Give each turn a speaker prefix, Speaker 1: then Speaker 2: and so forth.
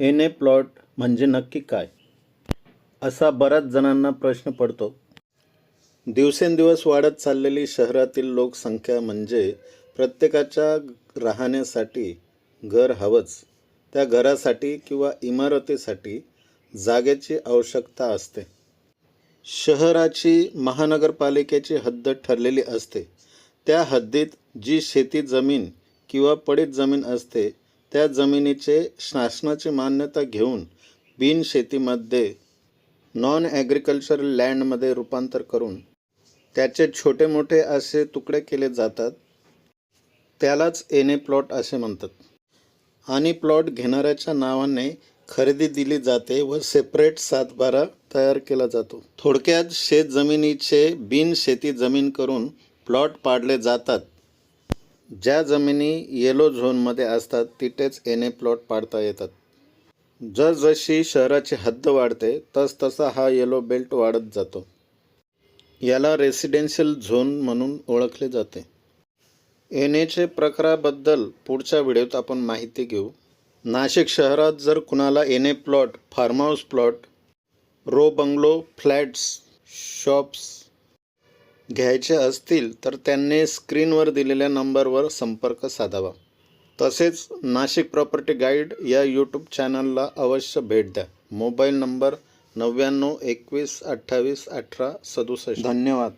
Speaker 1: N A plot म्हणजे नक्की काय? असा बऱ्याच जणांना प्रश्न पडतो. दिवसेंदिवस वाढत चाललेली शहरातील लोकसंख्या म्हणजे प्रत्येकाच्या राहण्यासाठी घर हवंच. त्या घरासाठी किंवा इमारतीसाठी जागेची आवश्यकता असते. शहराची महानगरपालिकेची हद्द ठरलेली असते. त्या हद्दीत जी शेती जमीन किंवा पडीत जमीन असते त्या जमिनीचे शासनाची मान्यता घेऊन बिनशेतीमध्ये नॉन ॲग्रिकल्चर लँडमध्ये रूपांतर करून त्याचे छोटे मोठे असे तुकडे केले जातात. त्यालाच एने प्लॉट असे म्हणतात. आणि प्लॉट घेणाऱ्याच्या नावाने खरेदी दिली जाते व सेपरेट सातबारा तयार केला जातो. थोडक्यात शेत जमिनीचे बिनशेती जमीन करून प्लॉट पाडले जातात. ज्या जमिनी येलो झोनमध्ये असतात तिथेच एन ए प्लॉट पाडता येतात. जसजशी शहराची हद्द वाढते तसतसा हा येलो बेल्ट वाढत जातो. याला रेसिडेन्शियल झोन म्हणून ओळखले जाते. एन एचे प्रकाराबद्दल पुढच्या व्हिडिओत आपण माहिती घेऊ. नाशिक शहरात जर कुणाला N A plot farm house plot row bungalow flats shops घ्यायचे असतील तर त्यांनी स्क्रीनवर दिलेल्या नंबरवर संपर्क साधावा. तसेच नाशिक प्रॉपर्टी गाईड या यूट्यूब चॅनलला अवश्य भेट द्या. मोबाईल नंबर नव्याण्णव एकवीस अठ्ठावीस अठरा सदुसष्ट. धन्यवाद.